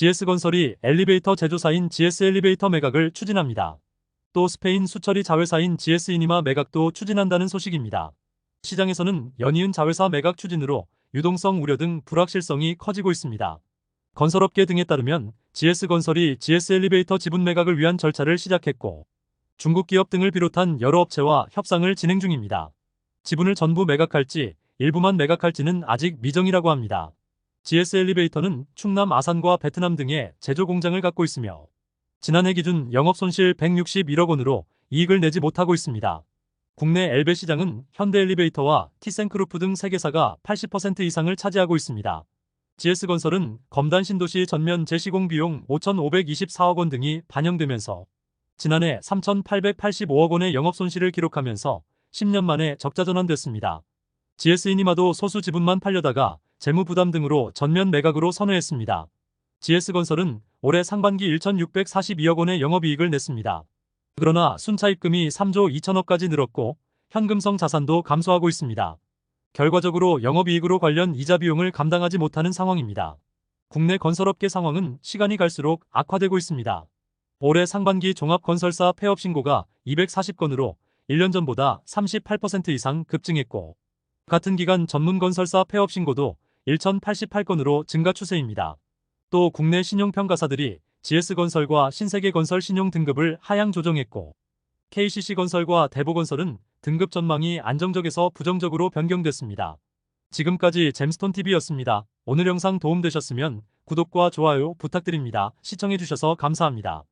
GS건설이 엘리베이터 제조사인 GS 엘리베이터 매각을 추진합니다. 또 스페인 수처리 자회사인 GS이니마 매각도 추진한다는 소식입니다. 시장에서는 연이은 자회사 매각 추진으로 유동성 우려 등 불확실성이 커지고 있습니다. 건설업계 등에 따르면 GS건설이 GS 엘리베이터 지분 매각을 위한 절차를 시작했고 중국 기업 등을 비롯한 여러 업체와 협상을 진행 중입니다. 지분을 전부 매각할지 일부만 매각할지는 아직 미정이라고 합니다. GS 엘리베이터는 충남 아산과 베트남 등의 제조 공장을 갖고 있으며 지난해 기준 영업 손실 161억 원으로 이익을 내지 못하고 있습니다. 국내 엘베 시장은 현대 엘리베이터와 티센크루프 등 3개사가 80% 이상을 차지하고 있습니다. GS건설은 검단 신도시 전면 재시공 비용 5,524억 원 등이 반영되면서 지난해 3,885억 원의 영업 손실을 기록하면서 10년 만에 적자 전환됐습니다. GS이니마도 소수 지분만 팔려다가 재무 부담 등으로 전면 매각으로 선회했습니다. GS건설은 올해 상반기 1,642억 원의 영업이익을 냈습니다. 그러나 순차입금이 3조 2천억까지 늘었고 현금성 자산도 감소하고 있습니다. 결과적으로 영업이익으로 관련 이자 비용을 감당하지 못하는 상황입니다. 국내 건설업계 상황은 시간이 갈수록 악화되고 있습니다. 올해 상반기 종합건설사 폐업 신고가 240건으로 1년 전보다 38% 이상 급증했고 같은 기간 전문건설사 폐업 신고도 1,088건으로 증가 추세입니다. 또 국내 신용평가사들이 GS건설과 신세계건설 신용 등급을 하향 조정했고 KCC건설과 대보건설은 등급 전망이 안정적에서 부정적으로 변경됐습니다. 지금까지 잼스톤TV였습니다. 오늘 영상 도움되셨으면 구독과 좋아요 부탁드립니다. 시청해주셔서 감사합니다.